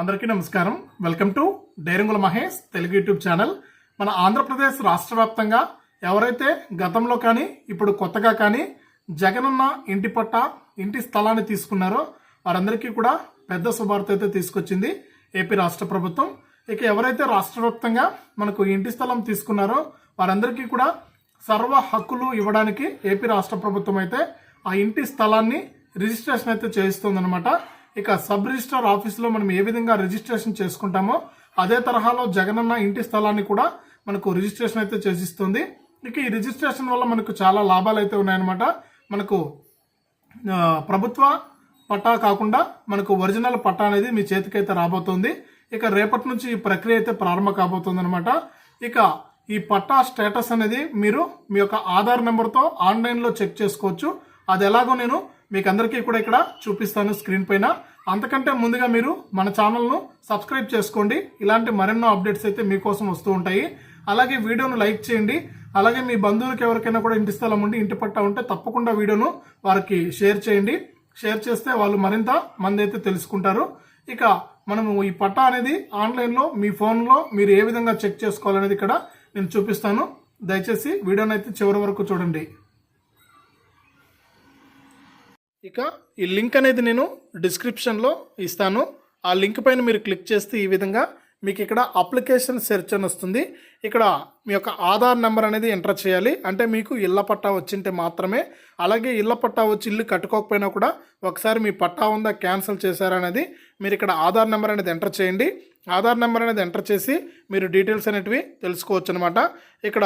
అందరికీ నమస్కారం. Welcome to Dairangula Mahesh Telugu YouTube channel. మన ఆంధ్రప్రదేశ్ రాష్ట్ర వ్యాప్తంగా ఎవరైతే గతంలో కానీ ఇప్పుడు కొత్తగా కానీ జగనన్న ఇంటి పట్ట ఇంటి స్థలాన్ని తీసుకున్నారో వారందరికీ కూడా పెద్ద శుభార్త అయితే తీసుకొచ్చింది ఏపీ రాష్ట్ర ప్రభుత్వం. ఇక ఎవరైతే రాష్ట్ర వ్యాప్తంగా మనకు ఇంటి స్థలం తీసుకున్నారో వారందరికీ కూడా సర్వ హక్కులు ఇవ్వడానికి ఏపీ రాష్ట్ర ప్రభుత్వం అయితే ఆ ఇంటి స్థలాన్ని రిజిస్ట్రేషన్ అయితే చేయిస్తుందన్నమాట. ఇక సబ్ రిజిస్టర్ ఆఫీస్లో మనం ఏ విధంగా రిజిస్ట్రేషన్ చేసుకుంటామో అదే తరహాలో జగనన్న ఇంటి స్థలాన్ని కూడా మనకు రిజిస్ట్రేషన్ అయితే చేసిస్తుంది. ఇక ఈ రిజిస్ట్రేషన్ వల్ల మనకు చాలా లాభాలు అయితే ఉన్నాయన్నమాట. మనకు ప్రభుత్వ పట్టా కాకుండా మనకు ఒరిజినల్ పట్టా అనేది మీ చేతికైతే రాబోతుంది. ఇక రేపటి నుంచి ఈ ప్రక్రియ అయితే ప్రారంభం కాబోతుంది అనమాట ఇక ఈ పట్టా స్టేటస్ అనేది మీరు మీ యొక్క ఆధార్ నెంబర్తో ఆన్లైన్లో చెక్ చేసుకోవచ్చు. అది ఎలాగో నేను మీకు అందరికీ కూడా ఇక్కడ చూపిస్తాను స్క్రీన్ పైన. అంతకంటే ముందుగా మీరు మన ఛానల్ను సబ్స్క్రైబ్ చేసుకోండి. ఇలాంటి మరెన్నో అప్డేట్స్ అయితే మీకోసం వస్తూ ఉంటాయి. అలాగే వీడియోను లైక్ చేయండి. అలాగే మీ బంధువులకు ఎవరికైనా కూడా ఇంటి స్థలం ఉండి ఇంటి పట్టా ఉంటే తప్పకుండా వీడియోను వారికి షేర్ చేయండి. షేర్ చేస్తే వాళ్ళు మరింత మంది అయితే తెలుసుకుంటారు. ఇక మనము ఈ పట్టా అనేది ఆన్లైన్లో మీ ఫోన్లో మీరు ఏ విధంగా చెక్ చేసుకోవాలనేది ఇక్కడ నేను చూపిస్తాను. దయచేసి వీడియోనైతే అయితే చివరి వరకు చూడండి. ఇక ఈ లింక్ అనేది నేను డిస్క్రిప్షన్లో ఇస్తాను. ఆ లింక్ పైన మీరు క్లిక్ చేస్తే ఈ విధంగా మీకు ఇక్కడ అప్లికేషన్ సెర్చ్ అని వస్తుంది. ఇక్కడ మీ యొక్క ఆధార్ నెంబర్ అనేది ఎంటర్ చేయాలి. అంటే మీకు ఇళ్ళ పట్టా వచ్చింటే మాత్రమే. అలాగే ఇళ్ళ పట్టా వచ్చి ఇల్లు కట్టుకోకపోయినా కూడా ఒకసారి మీ పట్టా ఉందా క్యాన్సిల్ చేశారా అనేది మీరు ఇక్కడ ఆధార్ నెంబర్ అనేది ఎంటర్ చేయండి. ఆధార్ నెంబర్ అనేది ఎంటర్ చేసి మీరు డీటెయిల్స్ అనేటివి తెలుసుకోవచ్చు అనమాట ఇక్కడ